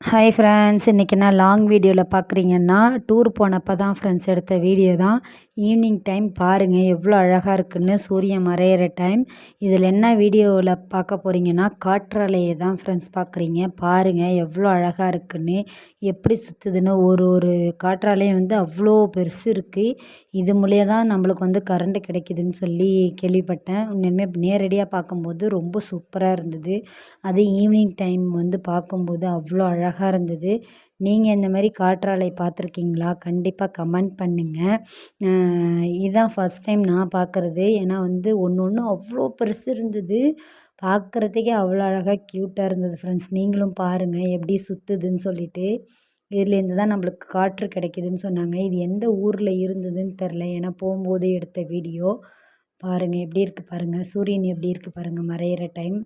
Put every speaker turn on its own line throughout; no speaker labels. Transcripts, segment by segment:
Hi friends இன்றைக்கி நான் long வீடியோவில் பார்க்குறீங்கன்னா டூர் போனப்போ தான் ஃப்ரெண்ட்ஸ் எடுத்த வீடியோ தான். ஈவினிங் டைம் பாருங்கள் எவ்வளோ அழகாக இருக்குன்னு சூரியன் மறையிற டைம். இதில் என்ன வீடியோவில் பார்க்க போகிறீங்கன்னா காற்றாலையை தான் ஃப்ரெண்ட்ஸ் பார்க்குறீங்க. பாருங்கள் எவ்வளோ அழகாக இருக்குன்னு எப்படி சுற்றுதுன்னு ஒரு ஒரு காற்றாலையும் வந்து அவ்வளோ பெருசு இருக்குது இது மூலியம் தான் நம்மளுக்கு வந்து கரண்ட்டு கிடைக்குதுன்னு சொல்லி கேள்விப்பட்டேன். உண்மையுமே நேரடியாக பார்க்கும்போது ரொம்ப சூப்பராக இருந்தது. அது ஈவினிங் டைம் வந்து பார்க்கும்போது அவ்வளோ அழகாக இருந்தது. நீங்கள் இந்த மாதிரி காற்றாலை பார்த்துருக்கீங்களா? கண்டிப்பாக கமெண்ட் பண்ணுங்கள் இதுதான் ஃபஸ்ட் டைம் நான் பார்க்குறது. ஏன்னா வந்து ஒன்று ஒன்று அவ்வளோ பெருசு இருந்தது. பார்க்குறதுக்கே அவ்வளோ அழகாக க்யூட்டாக இருந்தது ஃப்ரெண்ட்ஸ் நீங்களும் பாருங்கள் எப்படி சுற்றுதுன்னு சொல்லிட்டு. இதுலேருந்து தான் நம்மளுக்கு காற்று கிடைக்குதுன்னு சொன்னாங்க. இது எந்த ஊரில் இருந்ததுன்னு தெரில ஏன்னா போகும்போது எடுத்த வீடியோ. பாருங்கள் எப்படி இருக்குது பாருங்கள் சூரியன் எப்படி இருக்குது பாருங்கள் மறையிற டைம்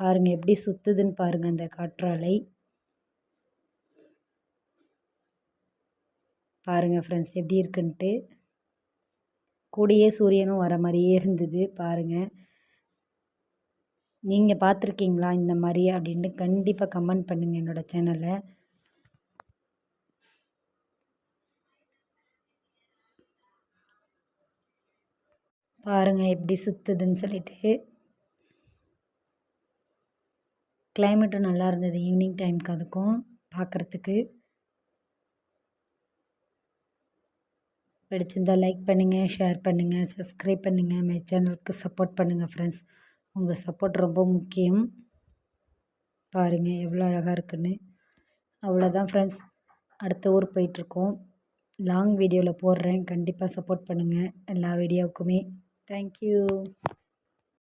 பாருங்கள் எப்படி சுற்றுதுன்னு பாருங்கள் அந்த காற்றாலை. பாருங்கள் ஃப்ரெண்ட்ஸ் எப்படி இருக்குன்ட்டு. கூடயே சூரியனும் வர மாதிரியே இருந்தது பாருங்கள் நீங்கள் பார்த்துருக்கீங்களா இந்த மாதிரி அப்படின்ட்டு கண்டிப்பாக கமெண்ட் பண்ணுங்கள் என்னோடய சேனலை பாருங்கள் எப்படி சுற்றுதுன்னு சொல்லிட்டு. கிளைமேட்டும் நல்லா இருந்தது ஈவினிங் டைமுக்கு அதுக்கும் பார்க்குறதுக்கு பிடிச்சிருந்தால் லைக் பண்ணுங்கள் ஷேர் பண்ணுங்கள் சப்ஸ்கிரைப் பண்ணுங்கள் மை சேனலுக்கு சப்போர்ட் பண்ணுங்கள் ஃப்ரெண்ட்ஸ் உங்கள் சப்போர்ட் ரொம்ப முக்கியம். பாருங்கள் எவ்வளோ அழகாக இருக்குன்னு. அவ்வளோதான் ஃப்ரெண்ட்ஸ் அடுத்த ஊர் போயிட்டுருக்கோம். லாங் வீடியோவில் போடுறேன். கண்டிப்பாக சப்போர்ட் பண்ணுங்கள் எல்லா வீடியோவுக்குமே தேங்க்யூ